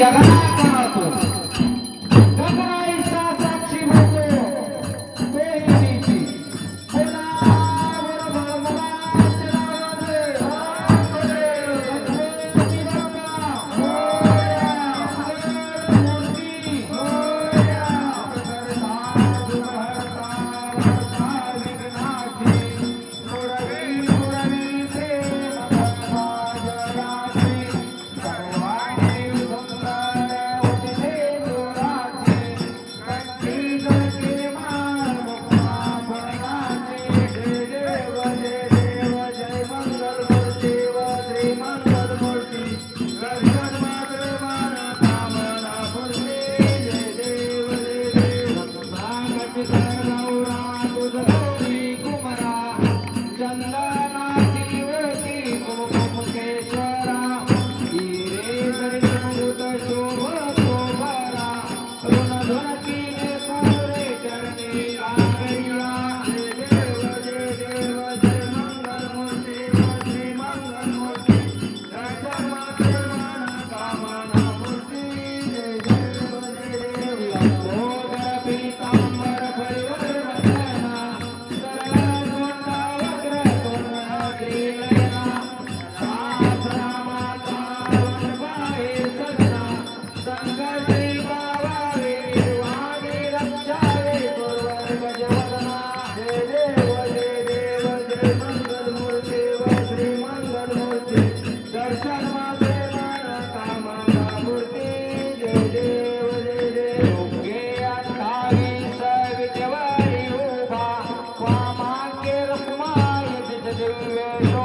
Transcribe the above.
Jagannadh Thank you.